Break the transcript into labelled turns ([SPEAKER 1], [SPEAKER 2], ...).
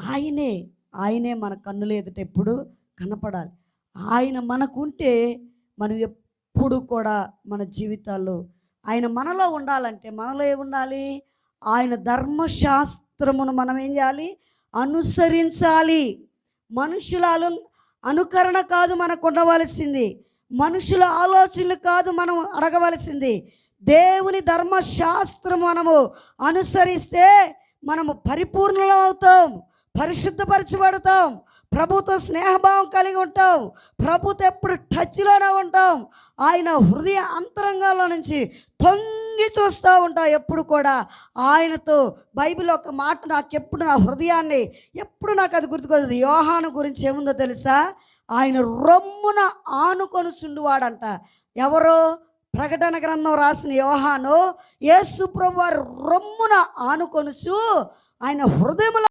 [SPEAKER 1] ఆయనే ఆయనే మన కన్నులు ఎదుట ఎప్పుడు కనపడాలి. ఆయన మనకుంటే మనం ఎప్పుడు కూడా మన జీవితాల్లో ఆయన మనలో ఉండాలంటే మనలో ఏ ఉండాలి? ఆయన ధర్మశాస్త్రమును మనం ఏం చేయాలి? అనుసరించాలి. మనుషుల అనుకరణ కాదు మనకు ఉండవలసింది. మనుషుల ఆలోచనలు కాదు మనం అడగవలసింది. దేవుని ధర్మశాస్త్రం మనము అనుసరిస్తే మనము పరిపూర్ణమవుతాం పరిశుద్ధపరచబడతాం ప్రభుతో స్నేహభావం కలిగి ఉంటాం ప్రభుతో ఎప్పుడు టచ్లోనే ఉంటాం ఆయన హృదయ అంతరంగాల్లో నుంచి తొంగి చూస్తూ ఉంటాం. ఎప్పుడు కూడా ఆయనతో బైబిల్ ఒక మాట నాకు ఎప్పుడు నా హృదయాన్ని ఎప్పుడు నాకు అది గుర్తుకొస్తుంది. యోహాను గురించి ఏముందో తెలుసా? ఆయన రొమ్మున ఆనుకొని చుండువాడంట. ఎవరో? ప్రకటన గ్రంథం రాసిన యోహాను యేసు ప్రభు వారు రొమ్మున ఆనుకొనుచు ఆయన హృదయముల